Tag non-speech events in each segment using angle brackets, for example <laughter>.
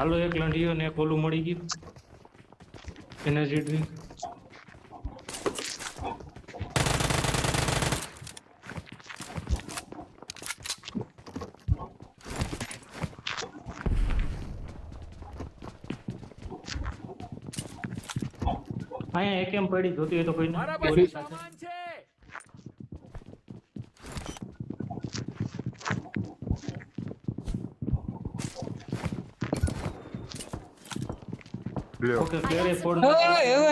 હાલો એક લંડીયો ને એક ઓલું મળી ગયું. એનર્જી ડ્રિંક અહીંયા એક એમ પડી જોતી હોય તો કોઈ મારા પાસે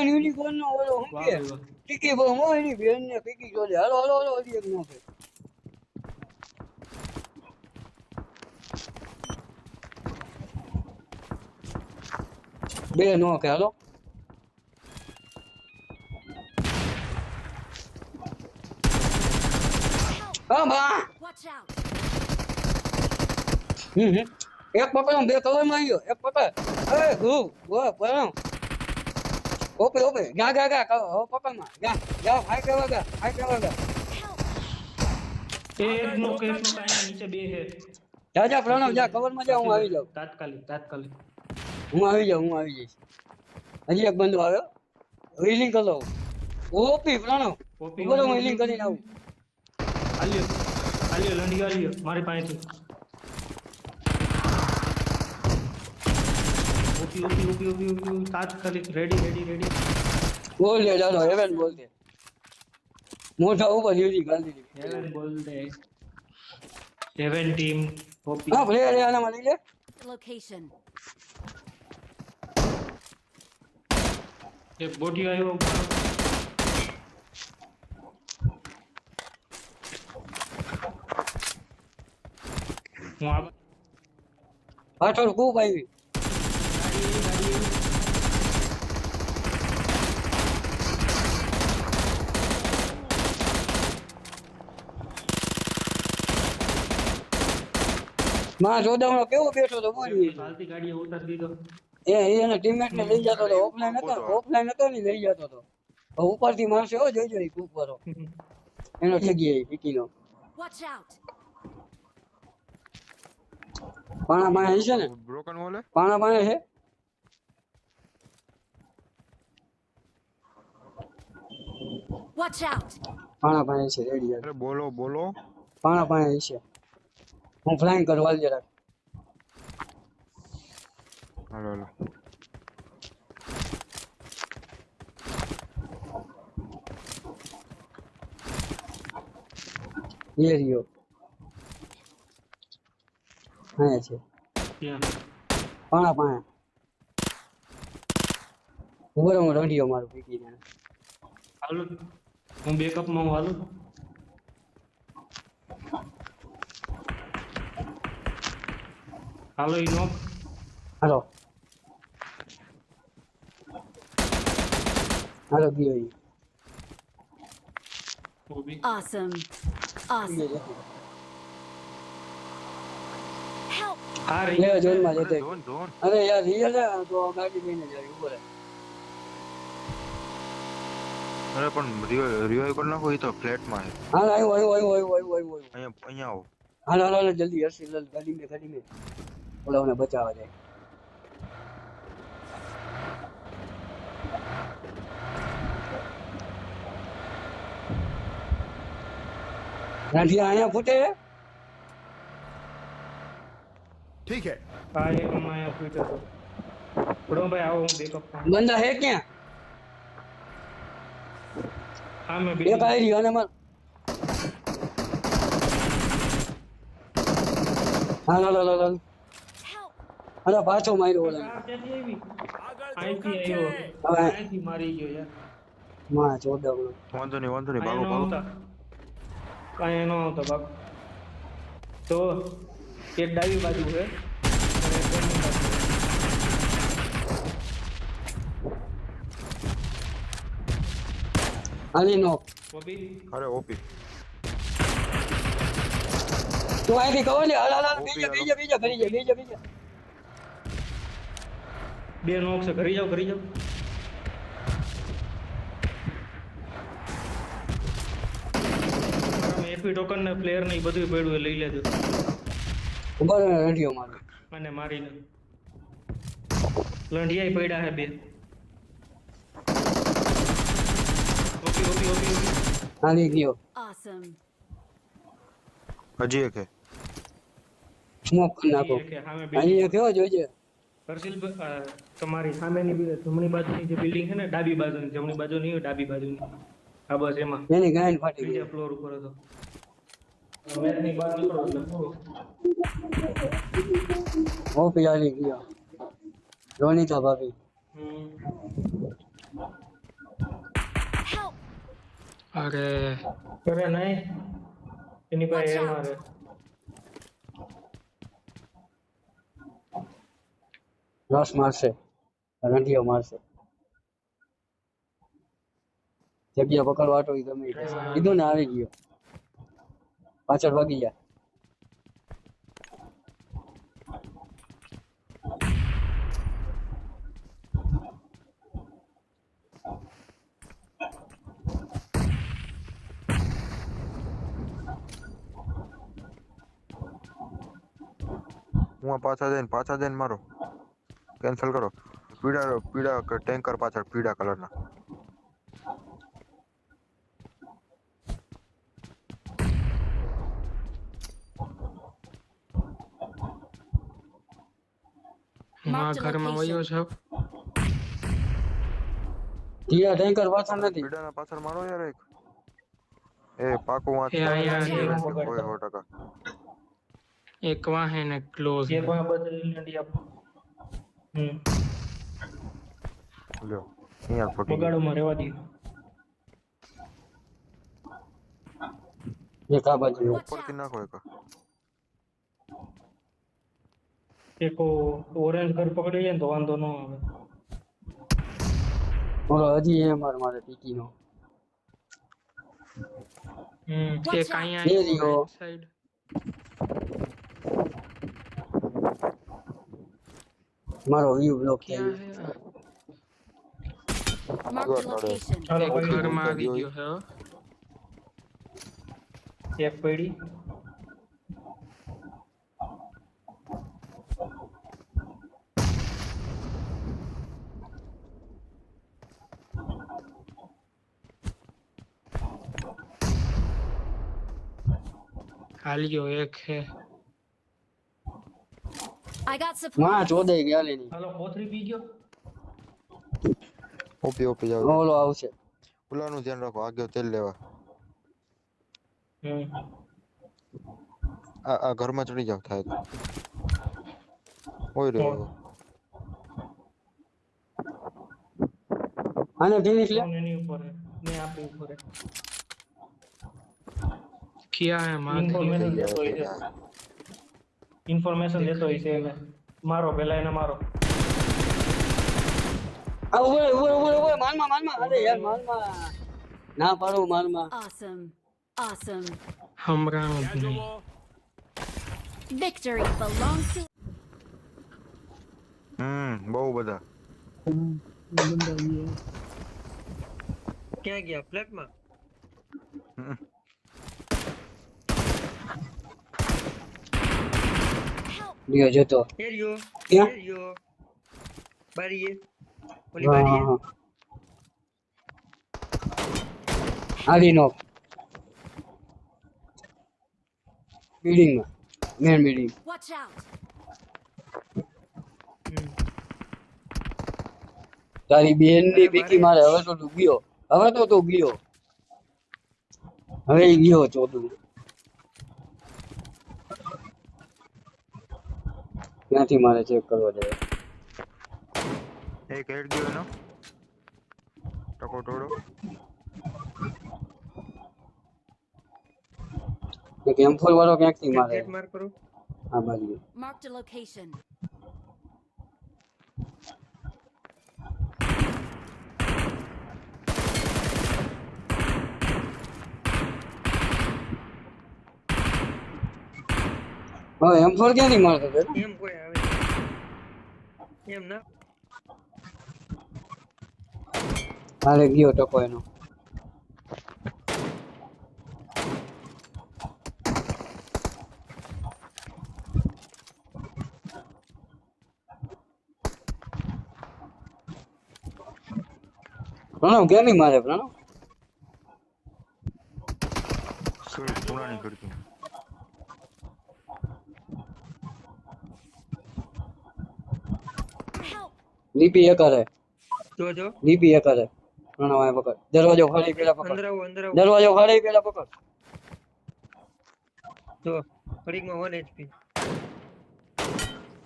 યુનિકોર્ન નો ઓલો હું કે? ટીકી એની બેન ને હાલો હાલો હાલો એક નો બે નો કે હાલો. એક પકડો બે કવરમાં આવ્યો. એક પકડ ગો પકડો ઓપે ઓપે ગા ગા ગા કવ હો પકડમાં ગા ગા હાઈ કરવા ગા હાઈ કરવા ગા એ એક નો કેસ નો કાંઈ નીચે બે હે જા જા પ્રણવ જા કવરમાં જા હું આવી જાઉં. તાત્કાલિક તાત્કાલિક. હું આવી જાઉં હું આવી જઈશ. હજી એક બંદો આવ્યો. હીલિંગ કરો ઓપી પ્રણવ ઓપી બોલો હું હીલિંગ કરીને આવું. આલ્યો આલ્યો લંડીયો આલ્યો મારી પાસેથી. OP OP OP OP OP તાત્કાલિક રેડી રેડી રેડી બોલ દે જાનો હેવન બોલ દે. મોઢા ઉપર કરી દીધી હેવન બોલ દે. હેવન ટીમ ઓપી હા ભલે રે આના મળી લે. લોકેશન એક બોટીઓ આવ્યો હું આ પાછળ ખૂબ આવી. માં જોડામણો કેવો બેઠો તો બોલ ચાલતી ગાડીએ ઉતારી દીધો. એ એને ટીમમેટ ને લઈ જતો હતો ઓફલાઈન હતો ઓફલાઈન હતો ને લઈ જતો હતો હવે ઉપરથી એવો જોઈ જોઈ ઈ ઉપર એનો ઠગી પીકીનો Watch out! પાણા પાણે છે ને? બ્રોકન વોલે પાણા પાણે છે? Watch out! પાણા પાણી છે રેડી અરે બોલો બોલો. પાણા પાણી છે. હું ફ્લાઇંગ કરવા જરાક હાલો હાલો. એ રહ્યો હા છે. પાણા પાણા. હું રંઢિયો મારું પીકીને. હાલો. હું બેકઅપમાં હું હાલો. હાલો ઈ હાલો. હાલો ગયો ઈ. Awesome. Awesome. Help! અરે યાર રિયલ છે તો ગાડી લઈને જાય ઊભો રહે. અરે પણ રિવાઈવ કરી નાખો એ તો ફ્લેટમાં છે. હા આવ્યો આવ્યો આવ્યો આવ્યો આવ્યો આવ્યો. અહીંયા અહીંયા આવો. હાલો હાલો જલ્દી હર્ષિલ ગાડી મે ગાડી મે ઓલાઓને બચાવવા જાય. રાઠિયા અહીંયા ફૂટે? ઠીક હે હા એ અહીંયા ફૂટે તો. પડો ભાઈ આવો હું બેકઅપ બંદા હે ક્યાં? હા બે એક આવી રહ્યો અને માર. હાલ લો લો લો! અરે પાછો માર્યો ઓલા. જોખમ આવ્યો. હવે. આઈથી મારી ગયો યાર. માં ચોદવડો વાંધો નહીં વાંધો નહીં ભાગો ભાગો. આવતા અહીંયા નો આવતા બાપ તો એક ડાબી બાજુ છે અને એક જમણી બાજુ. હાલી નો. બોબી અરે ઓપી. તું અહીંથી કહો ને હાલ હાલ ઓપી બીજા. બીજા બીજા કરી જાય બીજા બીજા. બે નોક છે ઘરી જાવ ઘરી જાવ એફી ટોકન ને પ્લેયર ને ઈ બધું પડ્યું એ લઈ લેજો. ઊભા રંઢિયો મારો. અને મારીને. લંઢિયાઈ પડ્યા હે બે ઓપી ઓપી ઓપી ઓપી હાલી ગયો. હજી એક. હે સ્મોક નાખો. અહીંયા કેવો જોઈજે હર્ષિલ તમારી સામેની બી- જમણી બાજુની જે બિલ્ડિંગ છે ને ડાબી બાજુની જમણી બાજુ નહીં ડાબી બાજુની. હા બસ એમાં. એની ગાયન ફાટી ગઈ. બીજા ફ્લોર ઉપર હતો. મેરની બહાર નીકળો એટલે પૂરો ઓપી હાલી ગયો. રોનિતા ભાભી. હમ. અરે अरे नहीं इन्हीं पर है એમ out. मार રસ મારશે. રંઢિયો મારશે. જગ્યા પકડવા તો ગમે ઈ કીધું ને આવી ગયો. પાછળ ભાગી જા હું આ પાછા જઈને પાછા જઈને મારો. કેન્સલ કરો. પીળા પીળા ટેન્કર પાછળ પીળા કલરના હું આ Marked a ઘરમાં વયો location. છું ટીયા ટેન્કર પાછળ નથી. પીળાના પાછળ મારો યાર એક. એ પાકું વાંચ એ અહીંયા છે. હોય સો ટકા. એક વાહે ને ક્લોઝ જે કોઈ બદલી લંડી આપ હમ લ્યો અહીંયા ફોટી ગઈ. બગાડોમાં રહેવા દીધો એક આ બાજુ ઉપરથી out! નાખો એક એક ઓરેન્જ ઘર પકડી જાય ને તો વાંધો ન આવે બોલો હજી એ માર મારે ટીકી નો હમ કે એક! અહીંયા સાઈડ મારો વ્યૂ બ્લોક થઈ ગયો. ઘરમાં આવી ગયો હે. હો. પડી. ખાલી ગયો એક હે I got supplies. માં. ચોદાઈ ગયા લેની હાલો કોથરી પી ગયો? ઓપી ઓપી જાવ ઓલો આવશે. ઓલાનું ધ્યાન રાખો આગળ તેલ લેવા. હમ. આ આ ઘરમાં ચડી જાવ થાય હોય રહ્યો આને ફિનિશ લે એની ઉપર ને આપણી ઉપર ક્યાં હે માં ઇન્ફોર્મેશન દેતો હોય છે એને મારો પેલા એને મારો. આ ઊભો ઊભો ઊભો ઊભો રહે. મારમાં મારમાં અરે યાર મારમાં ના પાડું. Victory belongs to હમ બહુ બધા. ક્યાં ગયા? ફ્લેટમાં લ્યો જતો. બારીએ આલી નો બિલ્ડિંગમાં મેન બિલ્ડિંગ. તારી બેનની બીકી મારે. હવે તો તું ગયો. હવે તો તું ગયો. હવે ગયો ચોથું ક્યાંથી મારે ચેક કરવા જોઈએ. એક હેડ ગયો એનો. ટકો ટોડો એક એમ ફોર વાળો ક્યાંકથી મારે? માર કરું. આ બાજુ માર્ક ધ location. હા એમ ફોર ક્યાં નહીં મળતો એમ કોઈ આવે. એમ ના? હાલે ગયો ટકો એનો પ્રણવ ક્યાં નહીં મારે પ્રણવ? થોડા નહીં કરતું. લીપી એક હે જો જો. લીપી એક હે પ્રણવ આ પકડ દરવાજો ખાલી પેલા પકડ. અંદર આવો અંદર આવો. દરવાજો ખાલી પેલા પકડ. જો ફરીકમાં 1 એચપી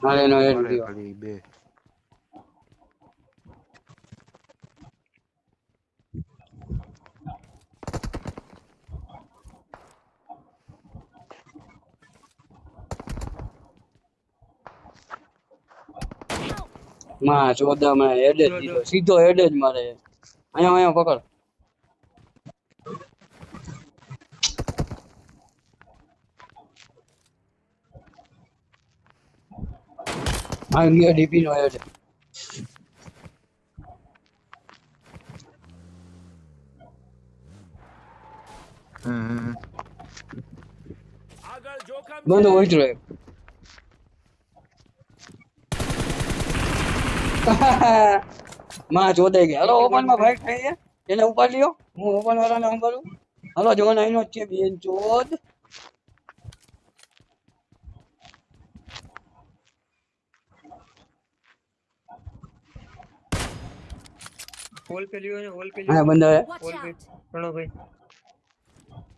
મારે નો હેડ ખાલી બે. માં ચોદા માં હેડ જ. દીધો. સીધો હેડ જ મારે. અહીંયા અહીંયા પકડ. આ ગયો ડીપી નો હેડ બંધ હોય જ રહે <laughs> માં ચોદાઈ ગયા હલો ઓપનમાં ફાઈટ થઈ છે એને ઉપર લ્યો. હું ઓપન વાળાને સંભાળું. હાલો જોન આઈનો જ છે બેન ચોદ હોલ પે લ્યો ને હોલ પે લ્યો. બંધ બંદા હોલ પે. out! પ્રણવભાઈ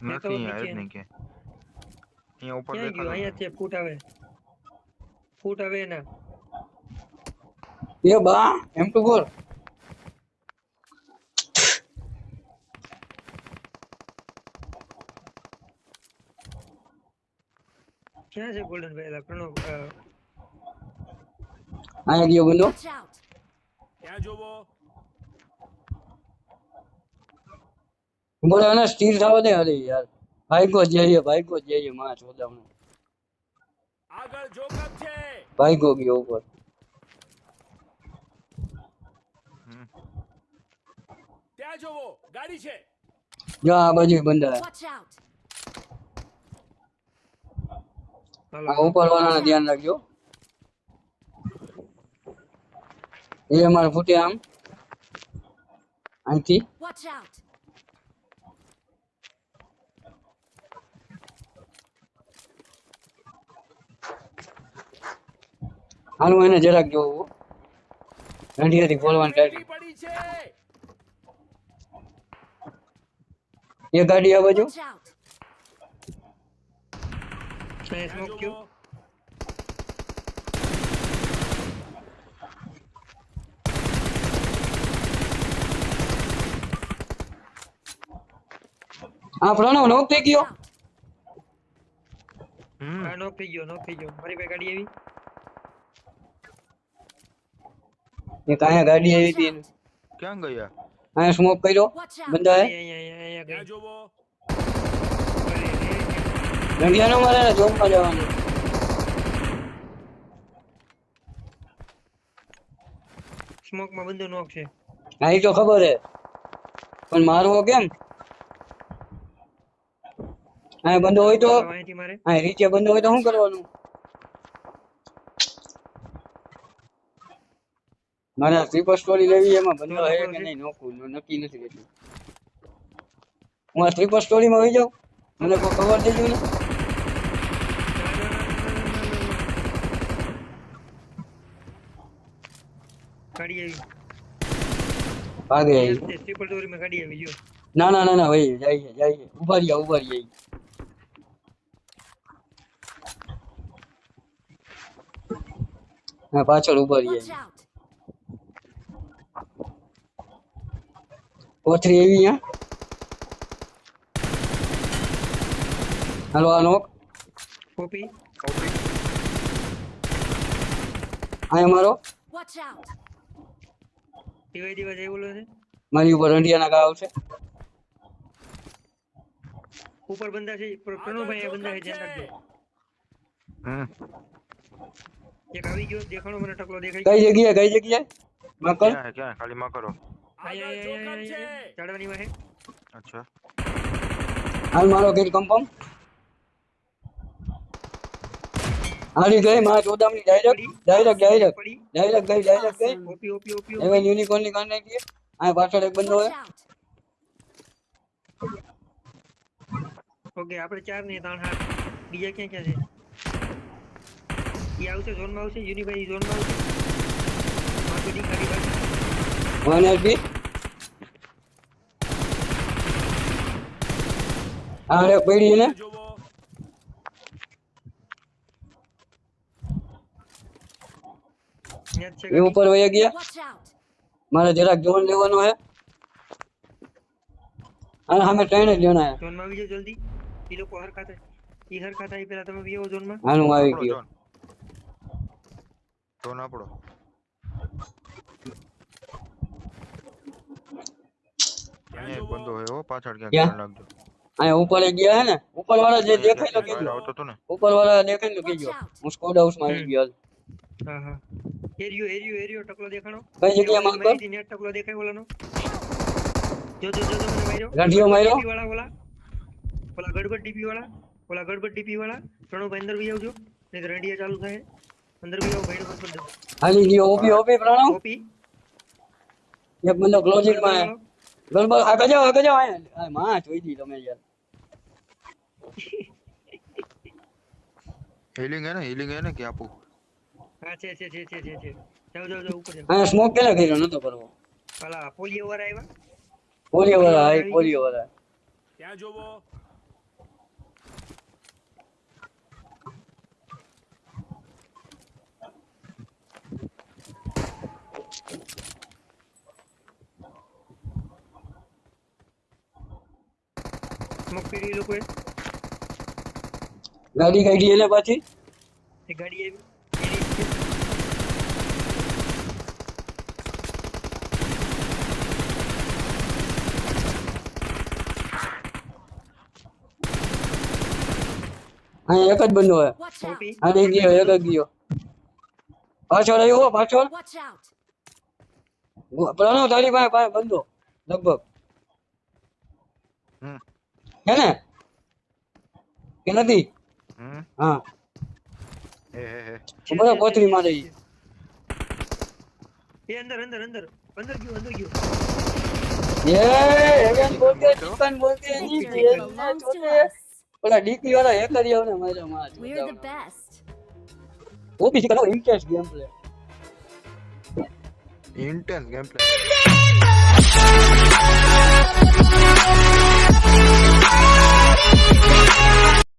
નથી અહીંયા નહીં કે અહીંયા ઉપર દેખાડો અહીંયા છે ફૂટ આવે. ફૂટ આવે એના. એ બા એમ ટુ ફોર ક્યાં છે ગોલ્ડન ભાઈ એલા પ્રણવ અ, અહીંયા ગયો બંધો Watch out! ત્યાં જોવો બોલો એને સ્થિર થવા દે અરે યાર ભાઈકો જઈએ ભાઈકો જઈએ માં ચોદામણો આગળ જોખમ છે ભાઈકો ગયો ઉપર ત્યાં જોવો. ગાડી છે. જો આ બાજુ! હાલો આ ઉપર વાળાને ધ્યાન રાખજો. એ અમારે ફૂટે આમ. અહીંથી! હાલું એને જરાક જોવું. રંઢિયાથી ખોલવાનું ખોલવાની પડી છે. એ गाड़ी! અહીંયા ત્યાં સ્મોક ગયો જોવો આ પ્રણવ નોક થઈ ગયો! હમ. હા નોક થઈ ગયો નોક થઈ ગયો. મારી પાસે ગાડી આવી. એક અહીંયા ગાડી આવી હતી. ક્યાં ગયા? અહીંયા સ્મોક કર્યો. બંધા હે જોવો? મારે જોમમાં જવાનું. સ્મોકમાં નોક છે. હા એ તો ખબર હે પણ મારવો કેમ? અહીંયા બંધો હોય તો હા નીચે બંધ હોય તો શું કરવાનું? મારે ટ્રિપલ સ્ટોરી લેવી એમાં બંધો હે કે નહીં નોકું નક્કી નથી એટલું હું આ ટ્રિપલ સ્ટોરીમાં આવી જાઉં? મને કોઈ ખબર દેજો ને ગાડી આવી. ભાગે આવી. ટ્રિપલ ડોરી માં આવી જો. ના ના ના ના ભાઈ જાય છે ઊભા રહ્યા ઊભા રહ્યા. હા પાછળ ઊભા રહ્યા. કોથરી એવી હા? હાલો Anok. Copy. Copy. આ મારો. Watch out! દિવાય દિવાય જાય બોલો છે મારી ઉપર રંઢિયાના ઘા આવશે ઉપર બંધા છે પ્ર- પ્રણવભાઈ આ બંધા છે ધ્યાન રાખજો. હમ એક આવી ગયો દેખાણો મને ટકલો દેખાય કઈ જગ્યાએ કઈ જગ્યાએ? મકર? ક્યાં હે, હે? ખાલી માં કરો અહીંયા આગળ અહીંયા જોખમ છે અહીંયા. ચાડવાની વાહે. અચ્છા. હાલ મારો કિલ કન્ફર્મ હાલી ગઈ માં ચોદામની ડાયરેક્ટ ડાયરેક્ટ ડાયરેક્ટ પડી ડાયરેક્ટ ગઈ ડાયરેક્ટ ગઈ. ઓપી ઓપી ઓપી હવે યુનિકોર્નની કાન નાખી. આ પાછળ એક બંદો Watch હે out! ઓકે આપણે ચાર ને ત્રણ હાથ. બીજા ક્યાં ક્યાં છે? ઈ આવશે ઝોનમાં આવશે યુનિભાઈ ઝોનમાં આવશે. માર્કેટિંગ ખાલી બાજુ વન એચપી આ રે પડી ને ત્યાં જોવો ત્યાં જ છે એ ઉપર વયા ગયા. Watch out! મારે જરાક જોન લેવાનો હે. અને સામે ટ્રેન જ જણા હે. ઝોનમાં આવી જાઓ જલ્દી. ઈ લોકો હરખા થાય. ઈ હરખા થાય ઈ પહેલા તમે બી આવો ઝોનમાં આનું આવી આપણો ગયો. જોન જોન આપણો ત્યાં અહીંયા એક બંદો જોવો હોય હો પાછળ ક્યાંક ક્યાં? ધ્યાન રાખજો. અહીંયા ઉપર ય ગયા હે ને. ઉપર વાળા જે દેખાય તો ક્યાંક કેજો આવતો હતો ને. ઉપર વાળા દેખાય તો કેજો Watch out. હું સ્કોડ હાઉસમાં આવી ગયો હા હા. એરિયો એરિયો એરિયો ટકલો દેખાણો. કઈ જગ્યાએ માર કર? નેટ ટકલો દેખાય ઓલાનો. જો જો જો મને માર્યો. ગાંઠિયો માર્યો? વાળા ઓલા. ઓલા ગડબડ ડીપી વાળા ઓલા ગડબડ ડીપી વાળા પ્રણવભાઈ અંદર ભી આવજો. નહીં તો રંડિયા ચાલુ થાય. અંદર બી આવો ભાઈ ઉપર દો હાલી ગયો ઓપી ઓપી પ્રણવ. ઓપી. એક બંદો ક્લોઝિંગમાં ગરબા આગળ જાઓ આગળ જાઓ આ માં જોઈ દી તમે યાર. હીલિંગ હે ને? હીલિંગ હે ને? કે આપું? હા છે છે છે છે છે છે. જાઓ જાઓ જાઓ ઉપર જાઓ. સ્મોક કેલા કર્યો નતો કરવો. ઓલા પોલિયો વાળા આવ્યા? પોલિયો વાળા હાઈ પોલિયો વાળા. ત્યાં જોવો? સ્મોક પીડી લોકોએ ગાડી કાઢી એને પાછી? એ ગાડી આવી એ રીત છે. અહીંયા એક જ બંદો હે out! ગયો એક જ ગયો. પાછો પાછળ Watch પ્રણવ તારી પાસે પાસે બંદો લગભગ. હે ને? કે નથી? હા. હે હે હે. બધા કોથળી મારે એ અંદર અંદર અંદર. અંદર ગયો અંદર ગયો. એ હેગન બોલતે ચિકન પેલા ડીકી વાળા હેકરિયો ને મારા માં we are the best OBC કરો intense game play intense game play